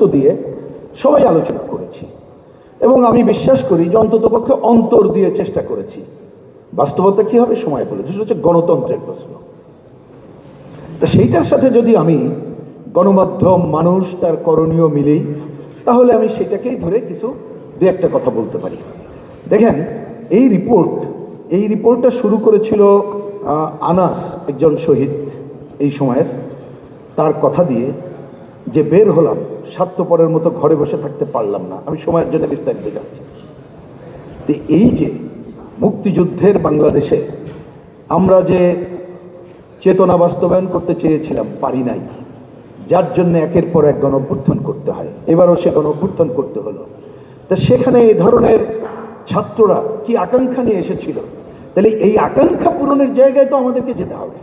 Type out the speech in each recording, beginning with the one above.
গুরুত্ব দিয়ে সবাই আলোচনা করেছি। এবং আমি বিশ্বাস করি যে অন্ততপক্ষে অন্তর দিয়ে চেষ্টা করেছি। বাস্তবতা কী হবে সময় বলে। সেটা হচ্ছে গণতন্ত্রের প্রশ্ন। তা সেইটার সাথে যদি আমি গণমাধ্যম মানুষ তার করণীয় মিলেই, তাহলে আমি সেটাকেই ধরে কিছু দু একটা কথা বলতে পারি। দেখেন, এই রিপোর্ট, এই রিপোর্টটা শুরু করেছিল আনাস একজন শহীদ এই সময়ের। তার কথা দিয়ে যে বের হলাম স্বার্থপরের মতো ঘরে বসে থাকতে পারলাম না। আমি সময়ের জন্য বিস্তারিত যাচ্ছি তো এই যে মুক্তিযুদ্ধের বাংলাদেশে আমরা যে চেতনা বাস্তবায়ন করতে চেয়েছিলাম, পারি নাই। যার জন্য একের পর এক গণ করতে হয়। এবারও সে গণ করতে হলো। তা সেখানে এই ধরনের ছাত্ররা কি আকাঙ্ক্ষা নিয়ে এসেছিল? তাহলে এই আকাঙ্ক্ষা পূরণের জায়গায় তো আমাদেরকে যেতে হবে।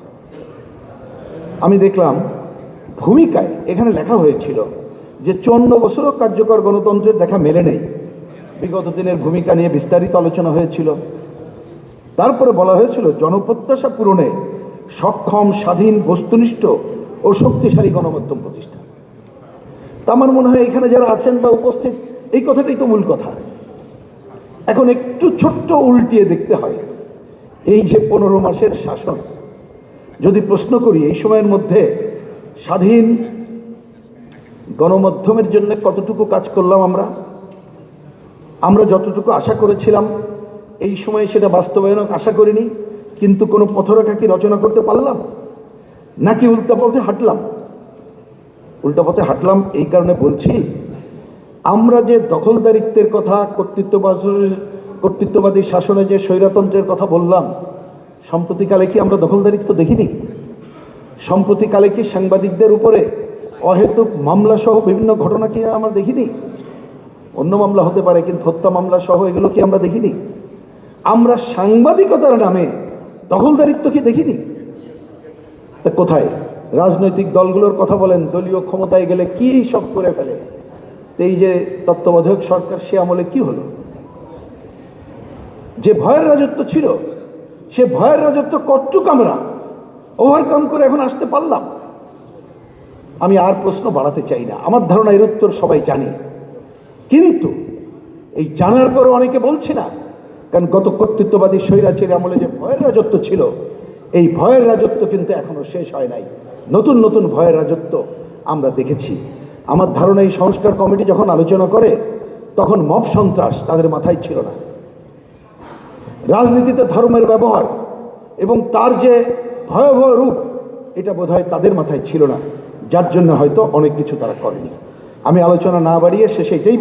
আমি দেখলাম ভূমিকায় এখানে লেখা হয়েছিল যে চন্ন বছরও কার্যকর গণতন্ত্রের দেখা মেলে নেই। বিগত দিনের ভূমিকা নিয়ে বিস্তারিত আলোচনা হয়েছিল। তারপরে বলা হয়েছিল, জনপ্রত্যাশা পূরণে সক্ষম, স্বাধীন, বস্তুনিষ্ঠ ও শক্তিশালী গণমাধ্যম প্রতিষ্ঠা। তা আমার মনে হয় এখানে যারা আছেন বা উপস্থিত, এই কথাটাই তো মূল কথা। এখন একটু ছোট্ট উল্টিয়ে দেখতে হয়। এই যে পনেরো মাসের শাসন, যদি প্রশ্ন করি, এই সময়ের মধ্যে স্বাধীন গণমাধ্যমের জন্য কতটুকু কাজ করলাম আমরা? আমরা যতটুকু আশা করেছিলাম, এই সময়ে সেটা বাস্তবায়ন আশা করিনি, কিন্তু কোনো পথরেখা কি রচনা করতে পারলাম? নাকি উল্টা পথে হাঁটলাম? উল্টা পথে হাঁটলাম এই কারণে বলছি, আমরা যে দখলদারিত্বের কথা কর্তৃত্ববাদের কর্তৃত্ববাদী শাসনে যে স্বৈরতন্ত্রের কথা বললাম, সম্প্রতিকালে কি আমরা দখলদারিত্ব দেখিনি? সম্প্রতিকালে কি সাংবাদিকদের উপরে অহেতুক মামলা সহ বিভিন্ন ঘটনা কি আমরা দেখিনি? অন্য মামলা হতে পারে, কিন্তু হত্যা মামলা সহ এগুলো কি আমরা দেখিনি? আমরা সাংবাদিকতার নামে দখলদারিত্ব কি দেখিনি? তা কোথায়? রাজনৈতিক দলগুলোর কথা বলেন, দলীয় ক্ষমতায় গেলে কি সব করে ফেলে? এই যে তত্ত্বাবধায়ক সরকার, সে আমলে কি হলো? যে ভয়ের রাজত্ব ছিল, সে ভয়ের রাজত্ব কটটুক আমরা ওভারকাম করে এখন আসতে পারলাম? আমি আর প্রশ্ন বাড়াতে চাই না। আমার ধারণা এর উত্তর সবাই জানি। কিন্তু এই জানার পরও অনেকে বলছে না, কারণ গত কর্তৃত্ববাদী স্বৈরাচের আমলে যে ভয়ের রাজত্ব ছিল, এই ভয়ের রাজত্ব কিন্তু এখনও শেষ হয় নাই। নতুন নতুন ভয়ের রাজত্ব আমরা দেখেছি। আমার ধারণা, এই সংস্কার কমিটি যখন আলোচনা করে, তখন মব সন্ত্রাস তাদের মাথায় ছিল না। রাজনীতিতে ধর্মের ব্যবহার এবং তার যে ভয়াবহ রূপ, এটা বোধহয় তাদের মাথায় ছিল না। যার জন্য হয়তো অনেক কিছু তারা করেনি। আমি আলোচনা না বাড়িয়ে শেষে এটাই